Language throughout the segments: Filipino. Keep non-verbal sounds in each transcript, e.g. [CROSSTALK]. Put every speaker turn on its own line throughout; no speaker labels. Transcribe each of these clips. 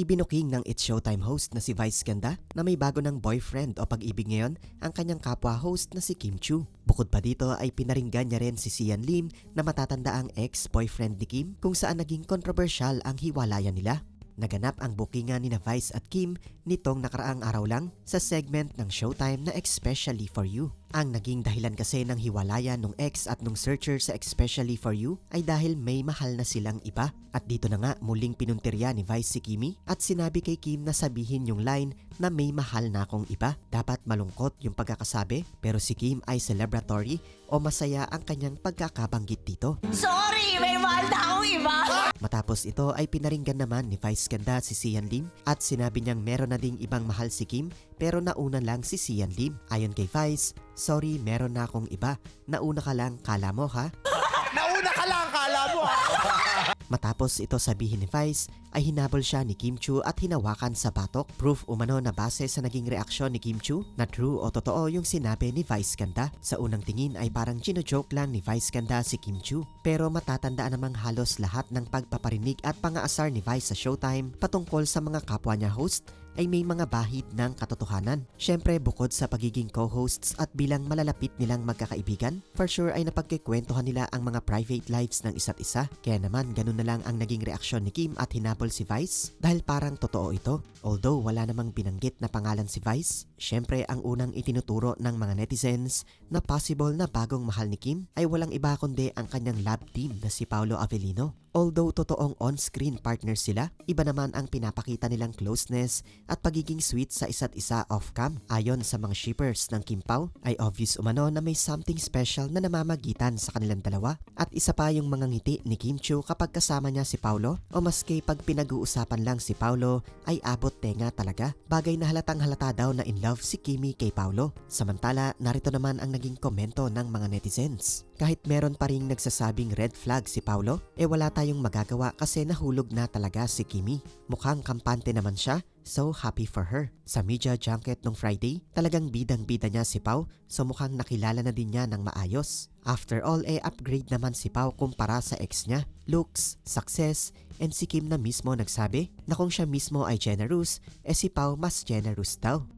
Ibinuking ng It's Showtime host na si Vice Ganda na may bago ng boyfriend o pag-ibig ngayon ang kanyang kapwa host na si Kim Chu. Bukod pa dito ay pinaringgan niya rin si Sian Lim na matatanda ang ex-boyfriend ni Kim kung saan naging kontrobersyal ang hiwalayan nila. Naganap ang bookingan ni na Vice at Kim nitong nakaraang araw lang sa segment ng Showtime na Especially For You. Ang naging dahilan kasi ng hiwalayan ng ex at nung searcher sa Especially For You ay dahil may mahal na silang iba. At dito na nga muling pinuntirya ni Vice si Kimi at sinabi kay Kim na sabihin yung line na may mahal na akong iba. Dapat malungkot yung pagkakasabi pero si Kim ay celebratory o masaya ang kanyang pagkakabanggit dito.
Sorry, may mahal na akong iba.
Matapos ito ay pinaringgan naman ni Vice Ganda si Sian Lim at sinabi niyang meron na ding ibang mahal si Kim pero nauna lang si Sian Lim. Ayon kay Vice, sorry meron na akong iba. Nauna ka lang, kala mo ha? [LAUGHS]
Nauna ka lang, kala mo ha? [LAUGHS]
Matapos ito sabihin ni Vice, ay hinabol siya ni Kim Chu at hinawakan sa batok. Proof umano na base sa naging reaksyon ni Kim Chu na true o totoo yung sinabi ni Vice Ganda. Sa unang tingin ay parang chino-joke lang ni Vice Ganda si Kim Chu. Pero matatandaan namang halos lahat ng pagpaparinig at pangaasar ni Vice sa Showtime patungkol sa mga kapwa niya host ay may mga bahid ng katotohanan. Siyempre bukod sa pagiging co-hosts at bilang malalapit nilang magkakaibigan, for sure ay napagkikwentuhan nila ang mga private lives ng isa't isa. Kaya naman ganun na lang ang naging reaksyon ni Kim at hinabol si Vice dahil parang totoo ito. Although wala namang binanggit na pangalan si Vice, siyempre ang unang itinuturo ng mga netizens na possible na bagong mahal ni Kim ay walang iba kundi ang kanyang lab team na si Paolo Avellino. Although totoong on-screen partners sila, iba naman ang pinapakita nilang closeness at pagiging sweet sa isa't isa off-cam. Ayon sa mga shippers ng Kim ay obvious umano na may something special na namamagitan sa kanilang dalawa. At isa pa yung mga ngiti ni Kim Chu kapag kasama niya si Paulo o maski pag pinag-uusapan lang si Paulo ay abot tenga talaga. Bagay na halatang halata daw na in love si Kimi kay Paulo. Samantala, narito naman ang naging komento ng mga netizens. Kahit meron pa ring nagsasabing red flag si Paulo, eh wala tayong magagawa kasi nahulog na talaga si Kimi. Mukhang kampante naman siya, so happy for her. Sa media junket nung Friday, talagang bidang-bida niya si Pau, so mukhang nakilala na din niya ng maayos. After all, eh upgrade naman si Pau kumpara sa ex niya. Looks, success, and si Kim na mismo nagsabi na kung siya mismo ay generous, eh si Pau mas generous daw.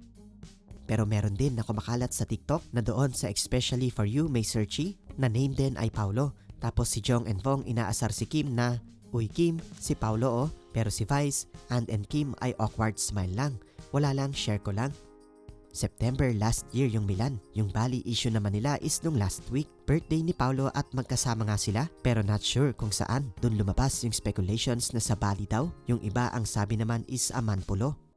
Pero meron din na kumakalat sa TikTok na doon sa Especially For You may searchy na name din ay Paulo. Tapos si Jong and Vong inaasar si Kim na, Uy Kim, si Paulo oh. Pero si Vice, and and Kim ay awkward smile lang. Wala lang, share ko lang. September last year yung Milan. Yung Bali issue naman nila is nung last week. Birthday ni Paulo at magkasama nga sila pero not sure kung saan. Doon lumabas yung speculations na sa Bali daw. Yung iba ang sabi naman is a Manpulo.